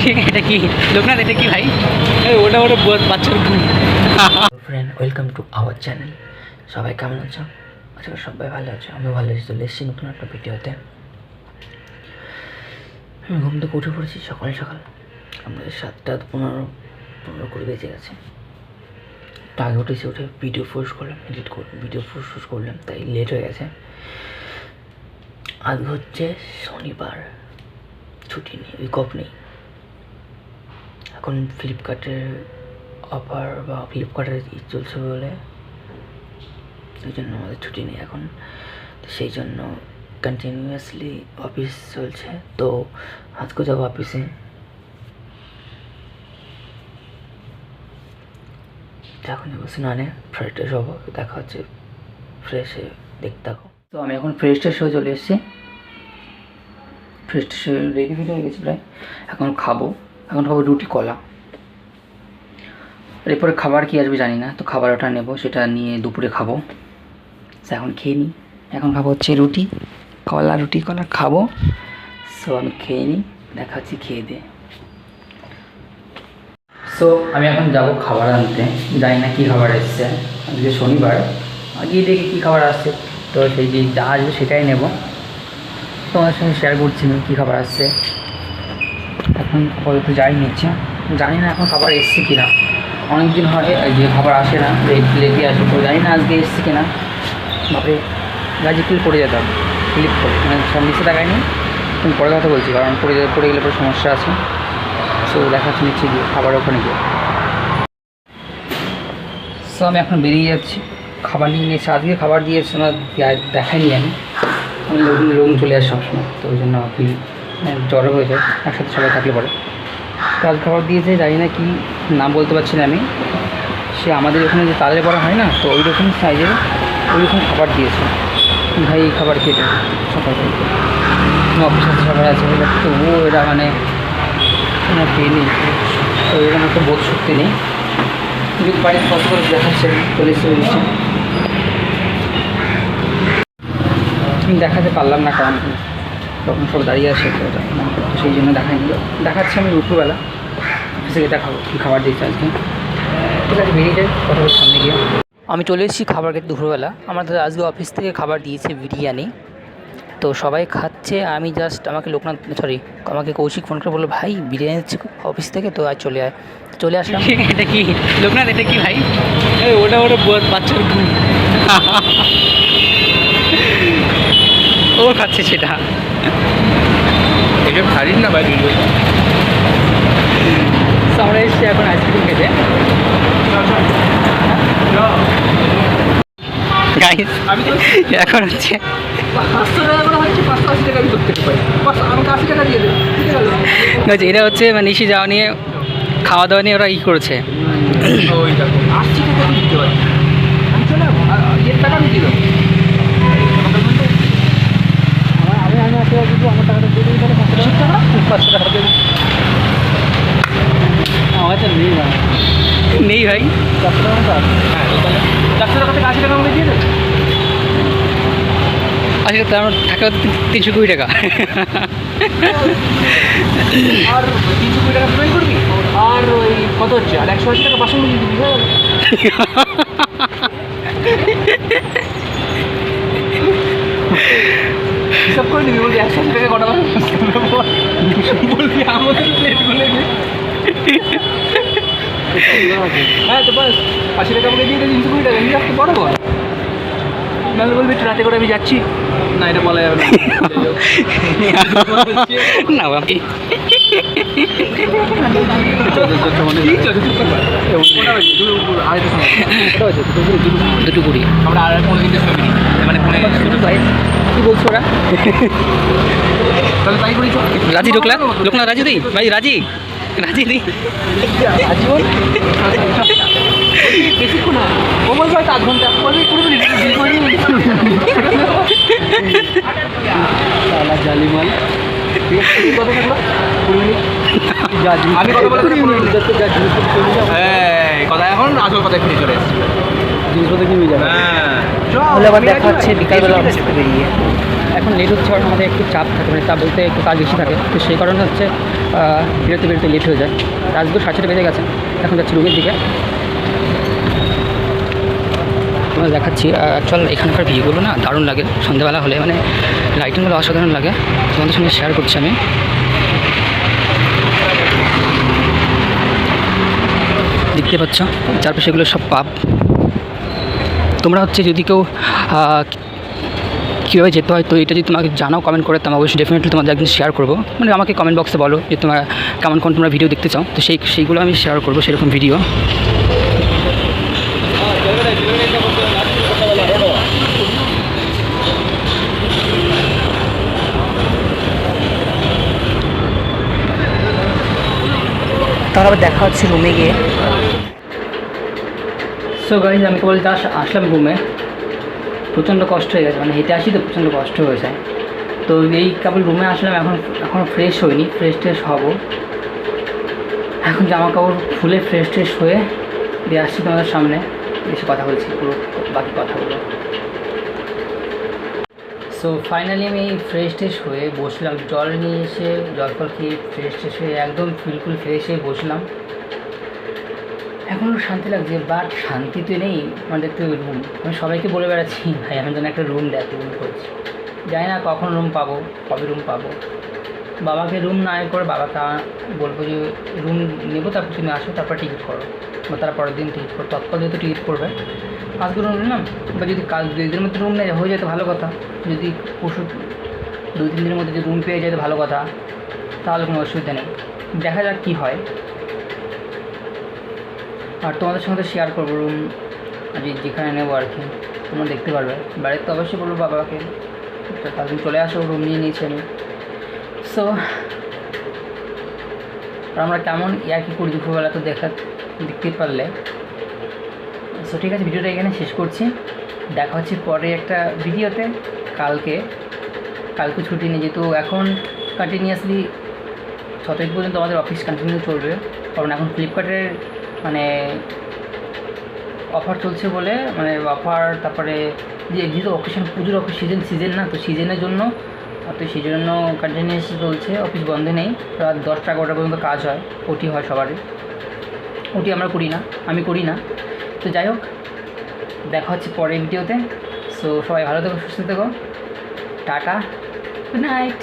এটা কি? লোকনাথ এটা কি ভাই? ওটা ওটা বাচ্চার friend welcome to our channel সবাই কেমন আছো? আজকে সবাই ভালো আছো আমি ভালো আছি। চলে এসেছি নতুন একটা ভিডিওতে আমি ঘুম থেকে উঠে পড়েছি সকাল সকাল। আমাদের সাতটা পনেরো পনেরো করে বেজে গেছে। একটু আগে উঠেছি উঠে ভিডিও পোস্ট করলাম এডিট কর ভিডিও পোস্ট করলাম তাই লেট হয়ে গেছে। আজ হচ্ছে শনিবার। ছুটি নেই উইক অফ নেই। এখন ফ্লিপকার্টের অফার বা ফ্লিপকার্টের ই চলছে বলে। ওই জন্য আমাদের ছুটি নেই এখন। তো সেই জন্য কন্টিনিউয়াসলি অফিস চলছে। তো আজকে যাব অফিসে এখন যাব স্নানে ফ্রেশ ট্রেশ হব। দেখা হচ্ছে ফ্রেশে দেখতে থাকো। তো আমি এখন ফ্রেশ ট্রেশ হয়ে চলে এসেছি। ফ্রেশ ট্রেশ রেডি ফেডি হয়ে গেছি প্রায়। এখন খাব। এখন খাব রুটি, কলা। এরপরে খাবার কি আসবে জানি না, তো খাবার ওটা নেব, সেটা নিয়ে দুপুরে খাব। এখন খেয়ে নিই এখন খাব হচ্ছে রুটি, কলা রুটি, কলা খাব। সো আমি খেয়ে নিই দেখা খেয়ে দিয়ে। সো আমি এখন যাব খাবার আনতে। জানি না কী খাবার এসছে। আজকে শনিবার। গিয়ে দেখি কী খাবার আসছে। তো সেই যে যা আসবে সেটাই নেব। তোমাদের সঙ্গে শেয়ার করছি কী খাবার আসছে। এখন আপাতত যাই নিচ্ছে। জানি না এখন খাবার এসছে কিনা। অনেক দিন হয় যে খাবার আসে না লেগে আসে তো জানি না আজকে এসছে কিনা। ভাবে গাজি ক্লিক করে যেতাম ক্লিক করে। মানে সব নিচে দেখায়নি তুমি পরে কথা বলছি, কারণ পড়ে পড়ে গেলে পরে সমস্যা আছে। সো দেখাচ্ছি, নিচ্ছে গিয়ে, খাবার ওখানে গিয়ে। সো আমি এখন বেরিয়ে যাচ্ছি। খাবার নিয়ে নিয়েছি। আজকে খাবার দিয়েছে না দেখাইনি আমি। আমি লোক লোক চলে আসে সবসময়, তো ওই জন্য হয়ে যায় একসাথে সবাই থাকলে পরে। তো আজ খাবার দিয়েছে, জানি না কি নাম বলতে পারছি না আমি। সে আমাদের ওখানে যে তাদের পড়া হয় না, তো ওই রকম সাইজের ওই রকম খাবার দিয়েছে। ভাই এই খাবার খেতে সকাল থেকে। অফিস আছে? তো ও এরা মানে পেয়ে নেই। তো এরকম একটা বোধ শক্তি নেই। কিন্তু বাড়ির কত করে দেখাচ্ছে চলে এসে দেখাতে পারলাম না কারণ তখন সব দাঁড়িয়ে আছে তো সেই জন্য দেখাইনি দেখাচ্ছি আমি দুপুরবেলা অফিসে গিয়ে দেখাবো কী খাবার দিয়েছে আজকে। ঠিক আছে বেরিয়ে যাই কথা বলে সামনে গিয়ে। আমি চলে এসেছি খাবার খেতে দুপুরবেলা। আমাদের আজকে অফিস থেকে খাবার দিয়েছে বিরিয়ানি। তো সবাই খাচ্ছে আমি জাস্ট আমাকে লোকনাথ সরি আমাকে কৌশিক ফোন করে বলল ভাই বিরিয়ানি দিচ্ছে অফিস থেকে তো আর চলে আয়। চলে আসলাম। এটা কি? লোকনাথ এটা কি ভাই? ওটা ওটা বাচ্চার ও খাচ্ছে সেটা। ছাড়িস না ভাই ভিডিও? আমরা এসেছি এখন আইসক্রিম খেতে। এখন হচ্ছে এটা হচ্ছে মানে নিশি যাওয়া নিয়ে খাওয়া দাওয়া নিয়ে ওরা ই করেছে। ওই দেখো। আশি টাকা দিতে পারি দিয়ে দেবো আমি আমি আসলে কিন্তু আমার টাকাটা দিয়ে দিই তাহলে পাঁচশো টাকা পাঁচশো টাকা দিয়ে দিই। আমার কাছে নেই ভাই নেই ভাই চারশো টাকা মতো আছে। হ্যাঁ তাহলে চারশো টাকা থেকে আশি টাকা আমাকে দিয়ে দেবে তার টাকা তিনশো কুড়ি টাকা। আর তিনশো কুড়ি টাকা পেমেন্ট করবি? আর ওই কত হচ্ছে? আর একশো আশি টাকা বাসন দিয়ে দিবি হিসাব করে নিবি, বলবি একশো আশি টাকা কটা বলবি আমাদের প্লেটগুলো হ্যাঁ তো বাস, আশি টাকা আমাকে দিয়ে তিনশো কুড়ি টাকা, নিয়ে আসতে পারো বল নাহলে বলবি? রাতে করে আমি যাচ্ছি। না এটা বলা যাবে না। দুটো কুড়ি আমরা আর মানে কি বলছো ওরা তাহলে তাই করি রাজি ঢুকলা? লোকনাথ রাজি দি ভাই রাজি? রাজি দি রাজি বল। বেশিক্ষণ ও বলছে হয়তো আধ ঘণ্টা বলবি কুড়ি মিনিট বিল করে জালিমাল কত থাকল কুড়ি মিনিট আমি কথা বলে কুড়ি মিনিট কথা এখন আসল কথা এখনই চলে এসছে। জিনিসপত্র কিনে যাবে হ্যাঁ। তাহলে আবার দেখা হচ্ছে বিকালবেলা অফিস থেকে বেরিয়ে। এখন লেট হচ্ছে কারণ আমাদের একটু চাপ থাকে মানে চাপ বলতে একটু কাজ বেশি থাকে। তো সেই কারণে হচ্ছে বেরোতে বেরোতে লেট হয়ে যায়। রাজগুলো সাড়ে ছটা বেজে গেছে। এখন যাচ্ছি রুমের দিকে। তোমাদের দেখাচ্ছি। অ্যাকচুয়াল এখানকার ভিউগুলো না দারুণ লাগে। সন্ধ্যাবেলা হলে মানে লাইটিংগুলো অসাধারণ লাগে। তোমাদের সঙ্গে শেয়ার করছি আমি। দেখতে পাচ্ছ, চারপাশে এগুলো সব পাপ তোমরা হচ্ছে যদি কেউ কীভাবে যেতে হয় তো এটা যদি তোমাকে জানাও কমেন্ট করে, তো আমি অবশ্যই ডেফিনেটলি তোমাদের একদিন শেয়ার করব। মানে আমাকে কমেন্ট বক্সে বলো যে তোমরা কেমন কোন তোমরা ভিডিও দেখতে চাও। তো সেই, সেইগুলো আমি শেয়ার করব, সেরকম ভিডিও তাহলে আবার দেখা হচ্ছে রুমে গিয়ে। সো গাইজ আমি কেবল জাস্ট আসলাম রুমে প্রচণ্ড কষ্ট হয়ে গেছে মানে হেঁটে আসি তো প্রচণ্ড কষ্ট হয়ে যায়। তো এই কেবল রুমে আসলাম, এখন এখন ফ্রেশ হইনি ফ্রেশ ট্রেশ হব। এখন জামা কাপড় খুলে ফ্রেশ ট্রেশ হয়ে দিয়ে আসছি তোমাদের সামনে। এসে কথা বলছি পুরো বাকি কথাগুলো। সো ফাইনালি আমি ফ্রেশ ট্রেশ হয়ে বসলাম। জল নিয়ে এসে, জল ফল খেয়ে ফ্রেশ ট্রেশ হয়ে একদম ফিলফুল ফ্রেশ হয়ে বসলাম। এখন একটু শান্তি লাগছে বাট শান্তি তো নেই মানে দেখতে রুম আমি সবাইকে বলে বেড়াচ্ছি, ভাই, আমি যেন একটা রুম দেখ রুম করছি জানি না কখন রুম পাবো, কবে রুম পাবো। বাবাকে রুম না করে বাবাকে বলব যে রুম নেব, তারপর তুমি আসো, তারপর টিকিট করো। বা তার পরের দিন টিকিট করো তৎকাল যেহেতু টিকিট করবে। আজকে রুম নিলাম বা যদি কাল দুই দিনের মধ্যে রুম নেয় হয়ে যেত ভালো কথা। যদি পশু দুই, তিন দিনের মধ্যে যদি রুম পেয়ে যেত ভালো কথা। তাহলে কোনো অসুবিধা নেই। দেখা যাক কী হয়। আর তোমাদের সঙ্গে শেয়ার করব রুম যে, যেখানে নেব আর কি। তোমরা দেখতে পারবে। বাড়িতে তো অবশ্যই বলব বাবাকে। তো তাদের চলে আসো রুম নিয়ে নিয়েছি আমি। সো আমরা কেমন ইয়ার কি করি দুপুরবেলা তো দেখা দেখতে পারলে। সো ঠিক আছে, ভিডিওটা এখানে শেষ করছি। দেখা হচ্ছে পরে একটা ভিডিওতে। কালকে কালকে ছুটি নেই যেহেতু এখন কন্টিনিউয়াসলি ছ তারিখ পর্যন্ত আমাদের অফিস কন্টিনিউ চলবে। কারণ এখন ফ্লিপকার্টের মানে অফার চলছে বলে মানে অফার তারপরে যেহেতু অকেশন পুজোর অফিস সিজন সিজন না, তো সিজনের জন্য তো সেই জন্য কন্টিনিউস চলছে অফিস বন্ধ নেই। রাত দশটা এগারোটা পর্যন্ত কাজ হয় ওটি হয় সবারই। ওটি আমরা করি না, আমি করি না। তো যাই হোক, দেখা হচ্ছে পরের ভিডিওতে সো সবাই ভালো থেকো, সুস্থ থেকো। টাটা। Good night